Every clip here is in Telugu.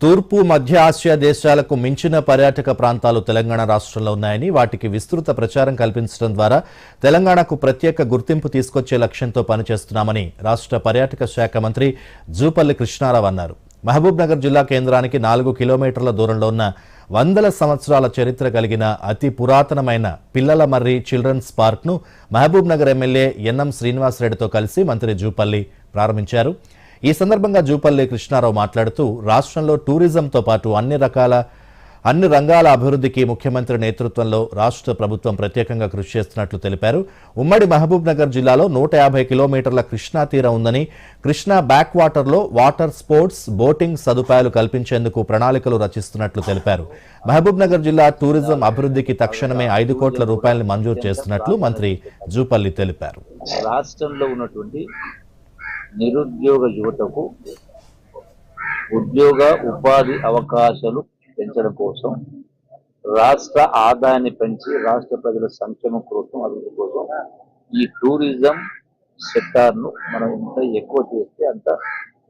తూర్పు మధ్య ఆసియా దేశాలకు మించిన పర్యాటక ప్రాంతాలు తెలంగాణ రాష్ట్రంలో ఉన్నాయని వాటికి విస్తృత ప్రచారం కల్పించడం ద్వారా తెలంగాణకు ప్రత్యేక గుర్తింపు తీసుకొచ్చే లక్ష్యంతో పనిచేస్తున్నామని రాష్ట్ర పర్యాటక శాఖ మంత్రి జూపల్లి కృష్ణారావు అన్నారు. మహబూబ్నగర్ జిల్లా కేంద్రానికి నాలుగు కిలోమీటర్ల దూరంలో ఉన్న వందల సంవత్సరాల చరిత్ర కలిగిన అతి పురాతనమైన పిల్లల మర్రి చిల్డ్రన్స్ పార్క్ను మహబూబ్నగర్ ఎమ్మెల్యే ఎన్ఎం శ్రీనివాసరెడ్డితో కలిసి మంత్రి జూపల్లి ప్రారంభించారు. ఈ సందర్భంగా జూపల్లి కృష్ణారావు మాట్లాడుతూ రాష్ట్రంలో టూరిజంతో పాటు అన్ని రకాల అన్ని రంగాల అభివృద్ధికి ముఖ్యమంత్రి నేతృత్వంలో రాష్ట్ర ప్రభుత్వం ప్రత్యేకంగా కృషి చేస్తున్నట్లు తెలిపారు. ఉమ్మడి మహబూబ్ నగర్ జిల్లాలో నూట యాభై కిలోమీటర్ల కృష్ణా తీరం ఉందని కృష్ణా బ్యాక్ వాటర్లో వాటర్ స్పోర్ట్స్ బోటింగ్ సదుపాయాలు కల్పించేందుకు ప్రణాళికలు రచిస్తున్నట్లు తెలిపారు. మహబూబ్ నగర్ జిల్లా టూరిజం అభివృద్ధికి తక్షణమే ఐదు కోట్ల రూపాయలను మంజూరు చేస్తున్నట్లు మంత్రి జూపల్లి తెలిపారు. రాష్ట్రంలో ఉన్నటువంటి నిరుద్యోగ యువతకు ఉద్యోగ ఉపాధి అవకాశాలు పెంచడం కోసం రాష్ట్ర ఆదాయాన్ని పెంచి రాష్ట్ర ప్రజల సంక్షేమం కోసం అభివృద్ధి కోసం ఈ టూరిజం సెక్టార్ను మనం ఎంత ఎక్కువ చేస్తే అంత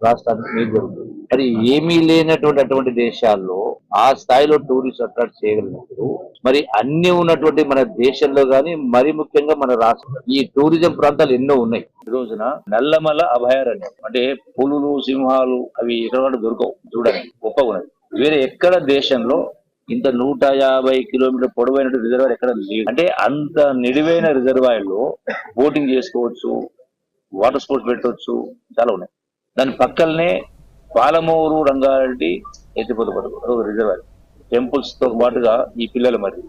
రాష్ట్రానికి మేలు జరుగుతుంది. మరి ఏమీ లేనటువంటి అటువంటి దేశాల్లో ఆ స్థాయిలో టూరిస్ట్ అట్రాక్ట్ చేయగలిగినప్పుడు మరి అన్ని ఉన్నటువంటి మన దేశంలో గాని మరి ముఖ్యంగా మన రాష్ట్రం ఈ టూరిజం ప్రాంతాలు ఎన్నో ఉన్నాయి. ఈ రోజున నల్లమల అభయారణ్యం అంటే పులులు సింహాలు అవి ఎక్కడ దొరకవు చూడడానికి గొప్ప ఉన్నది. వేరే ఎక్కడ దేశంలో ఇంత నూట యాభై కిలోమీటర్ పొడవైన రిజర్వాయర్ ఎక్కడ లేదు. అంటే అంత నిడివైన రిజర్వాయర్లో బోటింగ్ చేసుకోవచ్చు వాటర్ స్పోర్ట్స్ పెట్టవచ్చు చాలా ఉన్నాయి. దాని పక్కనే పాలమూరు రంగారెడ్డి ఎత్తిపోత రిజర్వాయర్. టెంపుల్స్తో పాటుగా ఈ పిల్లలు మరి.